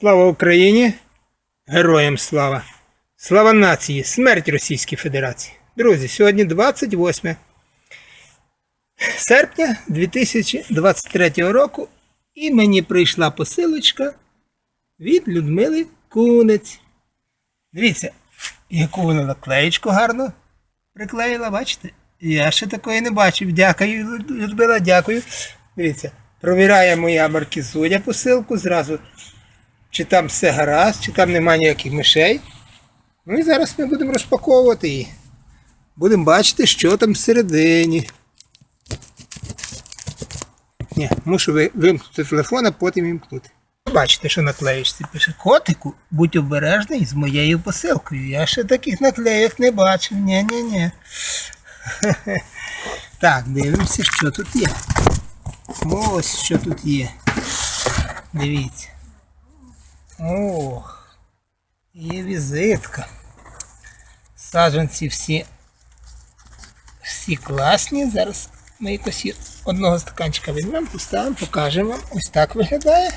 Слава Україні! Героям слава! Слава нації! Смерть Російській Федерації! Друзі, сьогодні 28 серпня 2023 року і мені прийшла посилочка від Людмили Кунець. Дивіться, яку вона наклеєчку гарно приклеїла, бачите? Я ще такої не бачив. Дякую, Людмила, дякую. Дивіться, провіряє моя маркізуня посилку зразу, чи там все гаразд, чи там немає ніяких мишей. Ну і зараз ми будемо розпаковувати її. Будемо бачити, що там всередині. Ні, мушу вимкнути телефон, а потім вимкнути. Бачите, що наклеїшся. Пише котику, будь обережний з моєю посилкою. Я ще таких наклеїв не бачив. Ні-ні-ні. Так, дивимося, що тут є. Ось що тут є. Дивіться. Ох. Є візитка. Саджанці всі. Всі класні. Зараз ми якось одного стаканчика візьмемо, поставимо, покажемо вам. Ось так виглядає.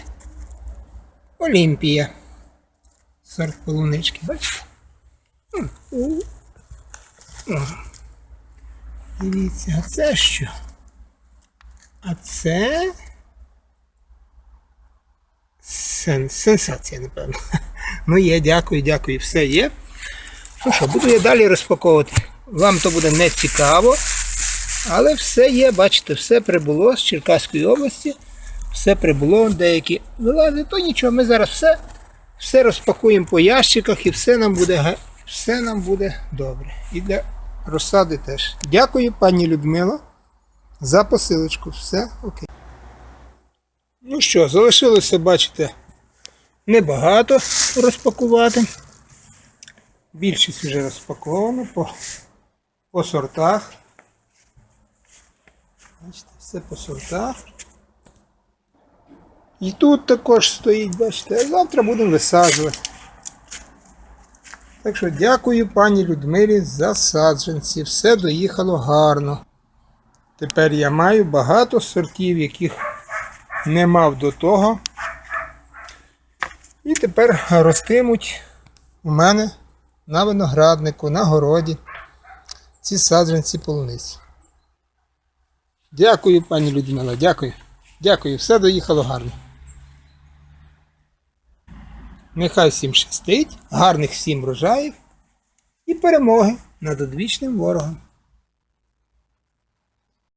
Олімпія. Сорт полунички, бачите? Дивіться, а це що? А це. Сен... Сенсація, напевно. Ну є, дякую, дякую, все є. Ну що, буду я далі розпаковувати. Вам то буде не цікаво. Але все є, бачите, все прибуло з Черкаської області. Все прибуло, деякі вилазить, то нічого, ми зараз все, все розпакуємо по ящиках і все нам буде, все нам буде добре. І для розсади теж. Дякую, пані Людмила, за посилочку. Все окей. Ну що, залишилося, бачите, небагато розпакувати. Більшість вже розпаковано по, по сортах. Бачите, все по сортах. І тут також стоїть, бачите, завтра будемо висаджувати. Так що дякую пані Людмилі за саджанці. Все доїхало гарно. Тепер я маю багато сортів, яких не мав до того. І тепер ростимуть у мене на винограднику, на городі ці саджанці полуниці. Дякую, пані Людмила, дякую. Дякую, все доїхало гарно. Нехай всім щастить, гарних всім врожаїв і перемоги над одвічним ворогом.